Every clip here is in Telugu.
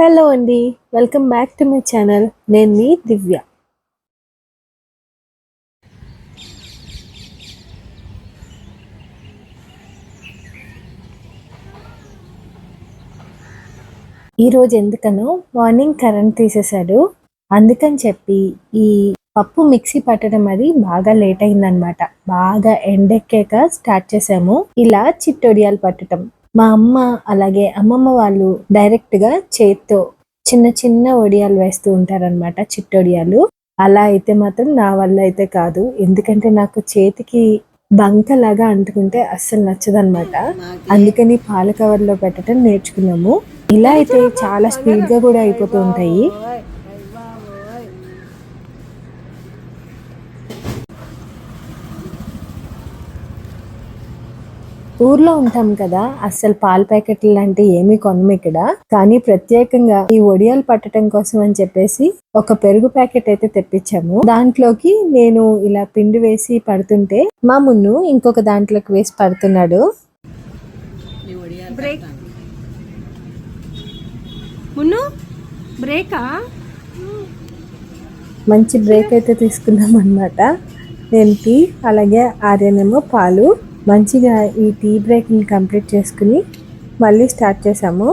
హలో అండి welcome back to my channel. నేను మీ దివ్య. ఈరోజు ఎందుకనో మార్నింగ్ కరెంట్ తీసేశాడు. అందుకని చెప్పి ఈ పప్పు మిక్సీ పట్టడం అది బాగా లేట్ అయిందనమాట బాగా ఎండెక్కాక స్టార్ట్ చేసాము. ఇలా చిట్టొడియాలు పట్టడం. మా అమ్మ అలాగే అమ్మమ్మ వాళ్ళు డైరెక్ట్గా చేత్తో చిన్న చిన్న వడియాలు వేస్తూ ఉంటారనమాట చిట్టొడియాలు అలా అయితే మాత్రం నా వల్ల అయితే కాదు. ఎందుకంటే నాకు చేతికి బంకలాగా అంటుకుంటే అస్సలు నచ్చదనమాట అందుకని పాల కవర్లో పెట్టడం నేర్చుకున్నాము. ఇలా అయితే చాలా స్పీడ్గా కూడా అయిపోతూ ఉంటాయి. ఊర్లో ఉంటాం కదా అస్సలు పాల ప్యాకెట్లు లాంటివి ఏమీ కొనము ఇక్కడ. కానీ ప్రత్యేకంగా ఈ ఒడియాలు పట్టడం కోసం అని చెప్పేసి ఒక పెరుగు ప్యాకెట్ అయితే తెప్పించాము. దాంట్లోకి నేను ఇలా పిండి వేసి పడుతుంటే మా మున్ను ఇంకొక దాంట్లోకి వేసి పడుతున్నాడు. బ్రేక్. మున్ను బ్రేకా? మంచి బ్రేక్ అయితే తీసుకున్నాం అనమాట నేను టీ అలాగే ఆర్యనేమో పాలు మంచిగా ఈ టీ బ్రేక్ని కంప్లీట్ చేసుకుని మళ్ళీ స్టార్ట్ చేసాము.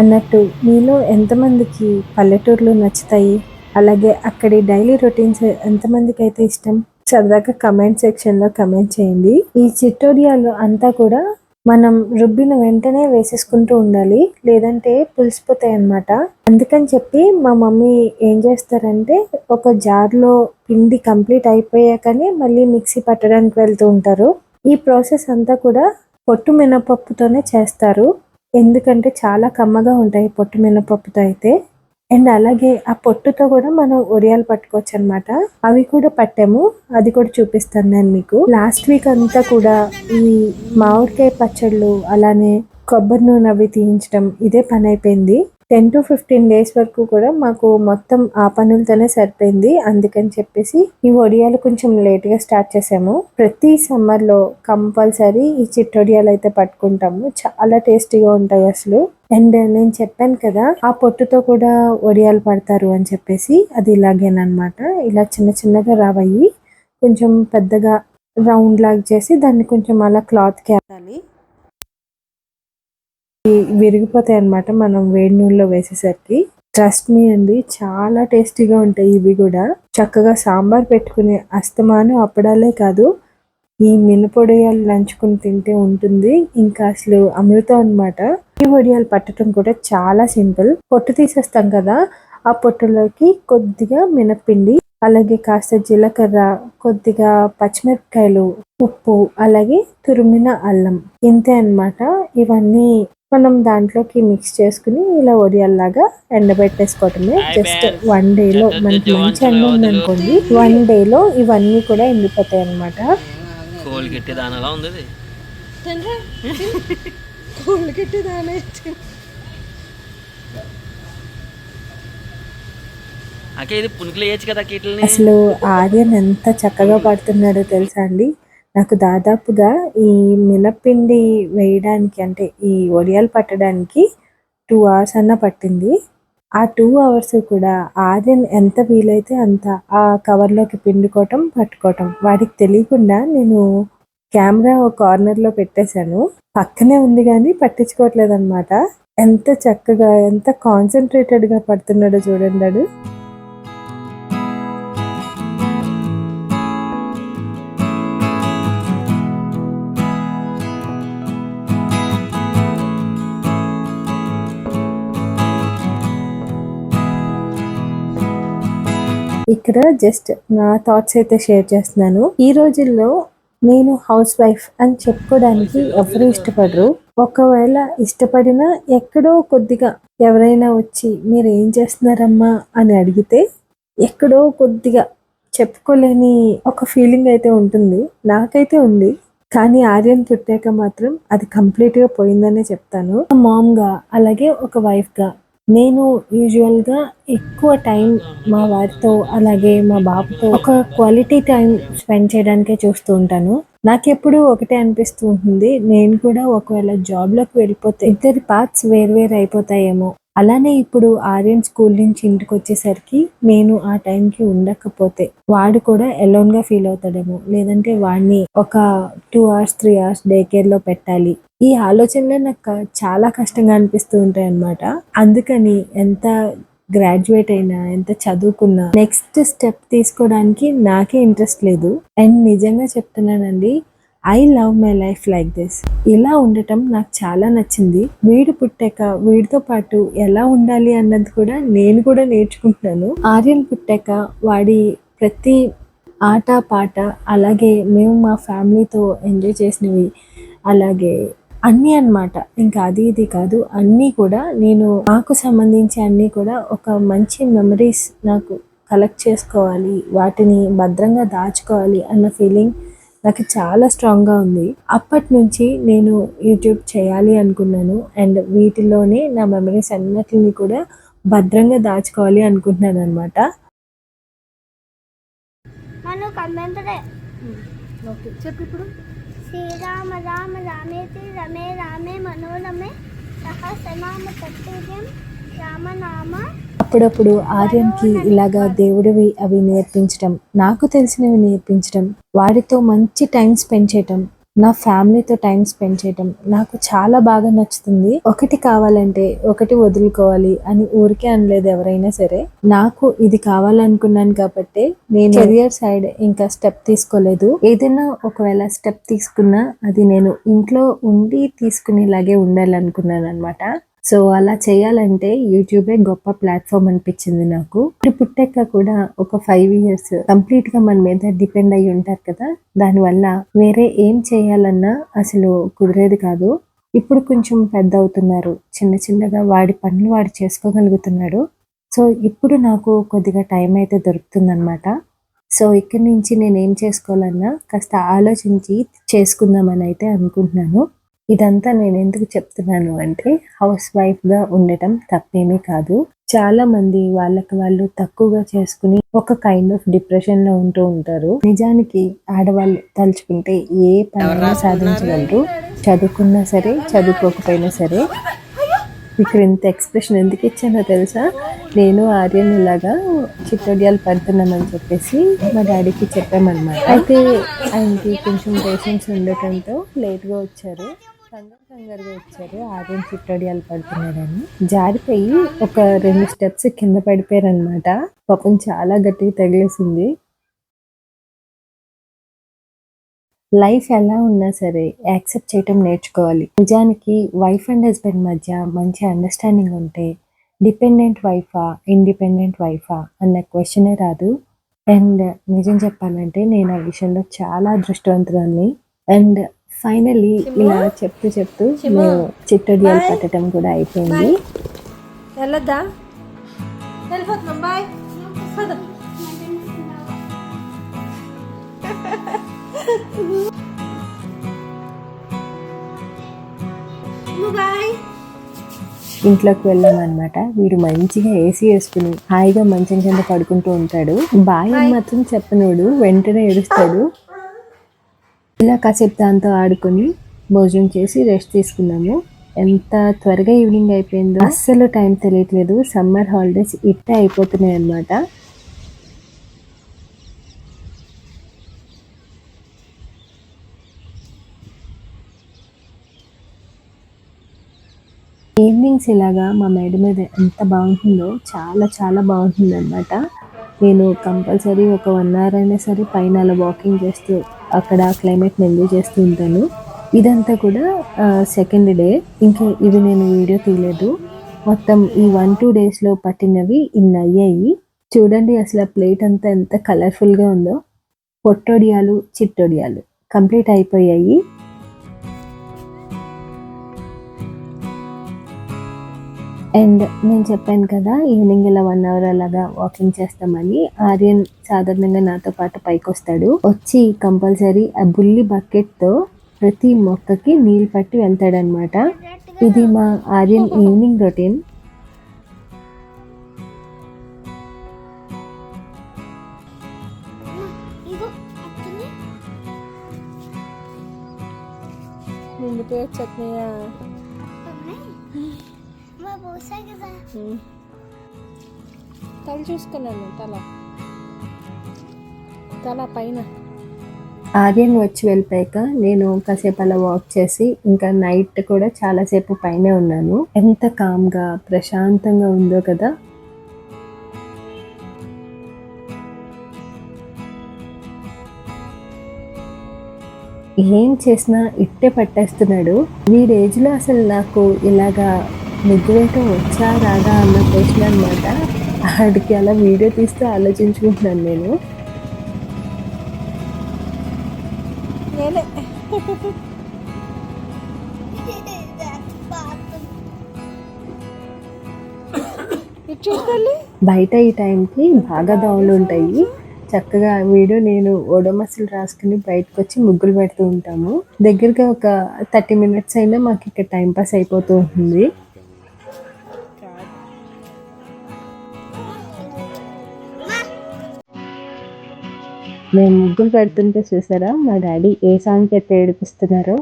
అన్నట్టు మీలో ఎంతమందికి పల్లెటూర్లు నచ్చుతాయి? అలాగే అక్కడి డైలీ రొటీన్స్ ఎంతమందికి అయితే ఇష్టం? సరదాగా కమెంట్ సెక్షన్లో కమెంట్ చేయండి. ఈ చిట్టోడియాలో అంతా కూడా మనం రుబ్బిన వెంటనే వేసేసుకుంటూ ఉండాలి లేదంటే పులిసిపోతాయి అన్నమాట. అందుకని చెప్పి మా మమ్మీ ఏం చేస్తారంటే ఒక జార్లో పిండి కంప్లీట్ అయిపోయాకనే మళ్ళీ మిక్సీ పట్టడానికి వెళ్తూ ఉంటారు. ఈ ప్రాసెస్ అంతా కూడా పొట్టు మినపప్పుతోనే చేస్తారు. ఎందుకంటే చాలా కమ్మగా ఉంటాయి పొట్టు మినపప్పుతో అయితే. అండ్ అలాగే ఆ పొట్టుతో కూడా మనం ఒడియాలు పట్టుకోవచ్చు అనమాట అవి కూడా పట్టాము. అది కూడా చూపిస్తాను నేను మీకు. లాస్ట్ వీక్ అంతా కూడా ఈ మామిడికాయ పచ్చళ్ళు అలానే కొబ్బరి నూనె అవి తీయించడం ఇదే పని అయిపోయింది. టెన్ టు ఫిఫ్టీన్ డేస్ వరకు కూడా మాకు మొత్తం ఆ పనులతోనే సరిపోయింది. అందుకని చెప్పేసి ఈ ఒడియాలు కొంచెం లేట్గా స్టార్ట్ చేసాము. ప్రతి సమ్మర్లో కంపల్సరీ ఈ చిట్టొడియాలు అయితే పట్టుకుంటాము. చాలా టేస్టీగా ఉంటాయి అసలు. అండ్ నేను చెప్పాను కదా ఆ పొట్టుతో కూడా వడియాలు పడతారు అని చెప్పేసి అది ఇలాగేనమాట ఇలా చిన్న చిన్నగా రావయ్యి కొంచెం పెద్దగా రౌండ్ లాగా చేసి దాన్ని కొంచెం అలా క్లాత్కి వేయాలి విరిగిపోతాయి అన్నమాట మనం వేడి నూనెలో వేసేసరికి. ట్రస్ట్ మీ అండి చాలా టేస్టీగా ఉంటాయి ఇవి కూడా. చక్కగా సాంబార్ పెట్టుకునే అస్తమాను అప్పడాలే కాదు ఈ మినపొడియాలు నంచుకుని తింటే ఉంటుంది. ఇంకా అసలు అమృతం అన్నమాట. ఈ వడియాలు పట్టడం కూడా చాలా సింపుల్. పొట్టు తీసేస్తాం కదా ఆ పొట్టులోకి కొద్దిగా మినపిండి అలాగే కాస్త జీలకర్ర కొద్దిగా పచ్చిమిరపకాయలు ఉప్పు అలాగే తురిమిన అల్లం. ఇంతే అన్నమాట. ఇవన్నీ మనం దాంట్లోకి మిక్స్ చేసుకుని ఇలా వడియాల్లాగా ఎండబెట్టేసుకోవటమే జస్ట్ వన్ డేలో మనకి మంచి ఎండ ఉందనుకోండి వన్ డేలో ఇవన్నీ కూడా ఎండిపోతాయి అన్నమాట కోల్ గిట్టి దానిలా ఉంది ఇది. కోళ్ళు కట్టి దానే అకే ఇది పునుకులు వేయచ్చు కదా కీటల్ని. అసలు ఆర్యన్ ఎంత చక్కగా పడుతున్నాడో తెలుసా అండి? నాకు దాదాపుగా ఈ మినపిండి వేయడానికి అంటే ఈ వడియాలు పట్టడానికి టూ అవర్స్ అన్న పట్టింది. ఆ టూ అవర్స్ కూడా ఆర్యన్ ఎంత వీలైతే అంత ఆ కవర్లోకి పిండుకోవటం పట్టుకోవటం. వాడికి తెలియకుండా నేను కెమెరా ఒక కార్నర్లో పెట్టేశాను. పక్కనే ఉంది కానీ పట్టించుకోవట్లేదు అనమాట ఎంత చక్కగా ఎంత కాన్సన్ట్రేటెడ్గా పడుతున్నాడో చూడండి ఇక్కడ జస్ట్ నా థాట్స్ అయితే షేర్ చేస్తున్నాను. ఈ రోజుల్లో నేను హౌస్ వైఫ్ అని చెప్పుకోవడానికి ఎవరు ఇష్టపడరు. ఒకవేళ ఇష్టపడినా ఎక్కడో కొద్దిగా ఎవరైనా వచ్చి మీరు ఏం చేస్తున్నారమ్మా అని అడిగితే ఎక్కడో కొద్దిగా చెప్పుకోలేని ఒక ఫీలింగ్ అయితే ఉంటుంది. నాకైతే ఉంది. కానీ ఆర్యన్ పుట్టాక మాత్రం అది కంప్లీట్గా పోయిందనే చెప్తాను. మామ్గా అలాగే ఒక వైఫ్గా నేను యూజువల్గా ఎక్కువ టైం మా వారితో అలాగే మా బాబుతో ఒక క్వాలిటీ టైం స్పెండ్ చేయడానికే చూస్తూ ఉంటాను. నాకెప్పుడు ఒకటే అనిపిస్తూ ఉంటుంది. నేను కూడా ఒకవేళ జాబ్లోకి వెళ్ళిపోతే ఇద్దరి పార్ట్స్ వేరు అయిపోతాయేమో. అలానే ఇప్పుడు ఆర్యన్ స్కూల్ నుంచి ఇంటికి వచ్చేసరికి నేను ఆ టైంకి ఉండకపోతే వాడు కూడా ఎలోన్గా ఫీల్ అవుతాడేమో. లేదంటే వాడిని ఒక two hours three hours day కేర్లో పెట్టాలి. ఈ ఆలోచనలే నాకు చాలా కష్టంగా అనిపిస్తూ ఉంటాయి అనమాట అందుకని ఎంత గ్రాడ్యుయేట్ అయినా ఎంత చదువుకున్నా నెక్స్ట్ స్టెప్ తీసుకోవడానికి నాకే ఇంట్రెస్ట్ లేదు. అండ్ నిజంగా చెప్తున్నానండి I love my life like this ఇలా ఉండటం నాకు చాలా నచ్చింది. వీడు పుట్టాక వీడితో పాటు ఎలా ఉండాలి అన్నది కూడా నేను కూడా నేర్చుకుంటున్నాను. ఆర్యన్ పుట్టాక వాడి ప్రతి ఆట పాట అలాగే మేము మా ఫ్యామిలీతో ఎంజాయ్ చేసినవి అలాగే అన్నీ అన్నమాట. ఇంకా అది ఇది కాదు అన్నీ కూడా నేను నాకు సంబంధించి అన్నీ కూడా ఒక మంచి మెమరీస్ నాకు కలెక్ట్ చేసుకోవాలి వాటిని భద్రంగా దాచుకోవాలి అన్న ఫీలింగ్ నాకు చాలా స్ట్రాంగ్గా ఉంది. అప్పటి నుంచి నేను యూట్యూబ్ చేయాలి అనుకున్నాను. అండ్ వీటిలోనే నా మెమరీస్ అన్నిటిని కూడా భద్రంగా దాచుకోవాలి అనుకుంటున్నాను అనమాట చెప్పు ఇప్పుడు. శ్రీరామ రామ రామేతి రమే రామే మనోరమే. సహస్రనామ రామనామ అప్పుడప్పుడు ఆర్యన్కి ఇలాగా దేవుడివి అవి నేర్పించడం నాకు తెలిసినవి నేర్పించడం వాడితో మంచి టైం స్పెండ్ చేయటం నా ఫ్యామిలీతో టైం స్పెండ్ చేయటం నాకు చాలా బాగా నచ్చుతుంది. ఒకటి కావాలంటే ఒకటి వదులుకోవాలి అని ఊరికే అనలేదు ఎవరైనా సరే. నాకు ఇది కావాలనుకున్నాను కాబట్టి నేను కెరియర్ సైడ్ ఇంకా స్టెప్ తీసుకోలేదు. ఏదైనా ఒకవేళ స్టెప్ తీసుకున్నా అది నేను ఇంట్లో ఉండి తీసుకునేలాగే ఉండాలనుకున్నాను అనమాట సో అలా చేయాలంటే యూట్యూబే గొప్ప ప్లాట్ఫామ్ అనిపించింది నాకు. ఇప్పుడు పుట్టాక కూడా ఒక ఫైవ్ ఇయర్స్ కంప్లీట్గా మన మీద డిపెండ్ అయి ఉంటారు కదా దానివల్ల వేరే ఏం చేయాలన్నా అసలు కుదిరేది కాదు. ఇప్పుడు కొంచెం పెద్ద అవుతున్నారు చిన్న చిన్నగా వాడి పనులు వాడు చేసుకోగలుగుతున్నాడు. సో ఇప్పుడు నాకు కొద్దిగా టైం అయితే దొరుకుతుందనమాట సో ఇక్కడి నుంచి నేను ఏం చేసుకోవాలన్నా కాస్త ఆలోచించి చేసుకుందామని అయితే అనుకుంటున్నాను. ఇదంతా నేను ఎందుకు చెప్తున్నాను అంటే హౌస్ వైఫ్గా ఉండటం తప్పేమీ కాదు. చాలా మంది వాళ్ళకి వాళ్ళు తక్కువగా చేసుకుని ఒక కైండ్ ఆఫ్ డిప్రెషన్లో ఉంటూ ఉంటారు. నిజానికి ఆడవాళ్ళు తలుచుకుంటే ఏ పనైనా సాధించగలరు. చదువుకున్నా సరే చదువుకోకపోయినా సరే. ఇక్కడ ఇంత ఎక్స్ప్రెషన్ ఎందుకు ఇచ్చానో తెలుసా? నేను ఆర్యన్ ఇలాగా చిట్టడియాలు పడుతున్నామని చెప్పేసి మా డాడీకి చెప్పామన్నమాట. అయితే ఆయనకి కొంచెం పేషెన్స్ ఉండటంతో లేట్గా వచ్చారు. కంగారు కంగారుగా వచ్చారు. ఆర్యన్ చిట్టడియాలు పడుతున్నాడని జారిపోయి ఒక రెండు స్టెప్స్ కింద పడిపోయారనమాట పాపం చాలా గట్టిగా తగిలేసింది. లైఫ్ ఎలా ఉన్నా సరే యాక్సెప్ట్ చేయటం నేర్చుకోవాలి. నిజానికి వైఫ్ అండ్ హస్బెండ్ మధ్య మంచి అండర్స్టాండింగ్ ఉంటే డిపెండెంట్ వైఫా ఇండిపెండెంట్ వైఫా అన్న క్వశ్చనే రాదు. అండ్ నిజం చెప్పాలంటే నేను ఆ విషయంలో చాలా అదృష్టవంతురాన్ని అండ్ ఫైనలీ ఇలా చెప్తూ చెప్తూ చిట్టడియాలు పట్టడం కూడా అయిపోయింది. వెళ్ళొద్దా? వెళ్ళిపోతున్నాం బాయ్ పద. బాయ్ ఇంట్లోకి వెళ్ళామన్నమాట. వీడు మంచిగా ఏసీ వేసుకుని హాయిగా మంచం కింద పడుకుంటూ ఉంటాడు. బాయ్ మాత్రం చెప్పనోడు వెంటనే ఏడుస్తాడు. ఇలా కాసేపు దాంతో ఆడుకొని భోజనం చేసి రెస్ట్ తీసుకున్నాము. ఎంత త్వరగా ఈవినింగ్ అయిపోయిందో అస్సలు టైం తెలియట్లేదు. సమ్మర్ హాలిడేస్ ఇట్టే అయిపోతున్నాయి అన్నమాట. ఈవినింగ్స్ ఇలాగా మా మేడ మీద ఎంత బాగుంటుందో చాలా చాలా బాగుంటుంది అనమాట నేను కంపల్సరీ ఒక వన్ అవర్ అయినా సరే పైన అలా వాకింగ్ చేస్తూ అక్కడ క్లైమేట్ని ఎంజాయ్ చేస్తూ ఉంటాను. ఇదంతా కూడా సెకండ్ డే ఇంకా ఇవి నేను వీడియో తీయలేదు. మొత్తం ఈ వన్ టూ డేస్లో పట్టినవి ఇన్ని అయ్యాయి. చూడండి అసలు ఆ ప్లేట్ అంతా ఎంత కలర్ఫుల్గా ఉందో. పొట్టొడియాలు చిట్టొడియాలు. కంప్లీట్ అయిపోయాయి. అండ్ నేను చెప్పాను కదా ఈవినింగ్ ఇలా వన్ అవర్ అలాగా వాకింగ్ చేస్తామని. ఆర్యన్ సాధారణంగా నాతో పాటు పైకి వస్తాడు వచ్చి కంపల్సరీ ఆ బుల్లి బకెట్తో ప్రతి మొక్కకి నీళ్ళు పట్టి వెళ్తాడనమాట ఇది మా ఆర్యన్ ఈవినింగ్ రొటీన్. ఇగో నిండిపోయి తల చూసుకున్నాను తల. తల పైన. ఆర్యన్ వచ్చి వెళ్ళిపోయాక నేను కాసేపు అలా వాక్ చేసి ఇంకా నైట్ కూడా చాలాసేపు పైనే ఉన్నాను. ఎంత కామ్గా ప్రశాంతంగా ఉందో కదా. ఏం చేసినా ఇట్టే పట్టేస్తున్నాడు. వీడేజ్లో అసలు నాకు ఇలాగా వేయటం వచ్చా రాదా అన్న క్వశ్చన్ అనమాట ఆడికి అలా వీడియో తీస్తూ ఆలోచించుకుంటున్నాను నేను. బయట ఈ టైంకి బాగా దోమలు ఉంటాయి. చక్కగా వీడియో నేను ఓడోమస్సులు రాసుకుని బయటకు వచ్చి ముగ్గులు పెడుతూ ఉంటాము. దగ్గరగా ఒక థర్టీ మినిట్స్ అయినా మాకు ఇక్కడ టైం పాస్ అయిపోతూ ఉంటుంది. మేము ముగ్గులు పెడుతుంటే చూసారా? మా డాడీ ఏ సాంగ్కి అయితే ఏడిపిస్తున్నారో?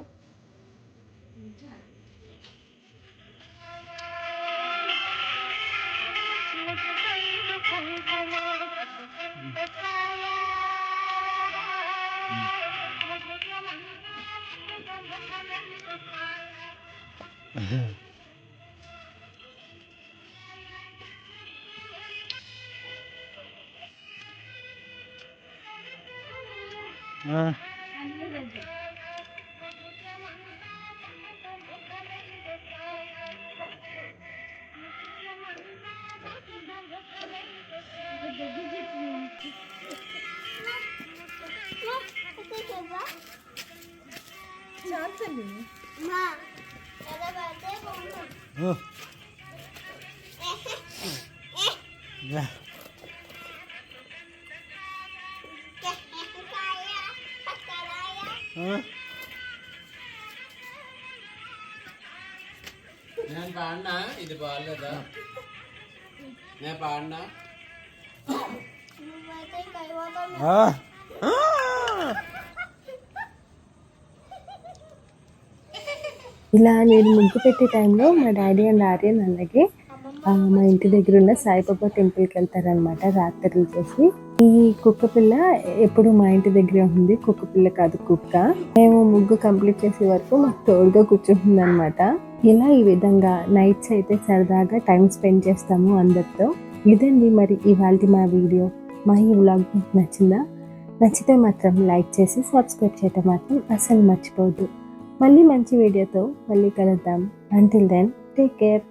మా ఎలా పడితే బాగుంది నేను పాడినా ఇది బాగాలేదా నేను పాడినా ఇలా నేను ముగ్గు పెట్టే టైంలో మా డాడీ అండ్ ఆర్యన్ అలాగే ఆ, మా ఇంటి దగ్గర ఉన్న సాయిబాబా టెంపుల్కి వెళ్తారనమాట రాత్రులు చేసి ఈ కుక్క పిల్ల ఎప్పుడు మా ఇంటి దగ్గరే ఉంది కుక్క పిల్ల కాదు కుక్క మేము ముగ్గు కంప్లీట్ చేసే వరకు మాకు తోడుగా కూర్చుంటుంది అనమాట ఇలా ఈ విధంగా నైట్స్ అయితే సరదాగా టైం స్పెండ్ చేస్తాము అందరితో. ఇదండి మరి ఇవాళ మా వీడియో మా ఈ వ్లాగ్ మీకు నచ్చిందా? నచ్చితే మాత్రం లైక్ చేసి సబ్స్క్రైబ్ చేయటం మాత్రం అస్సలు మర్చిపోవద్దు. మళ్ళీ మంచి వీడియోతో మళ్ళీ కలుద్దాం. Until then take care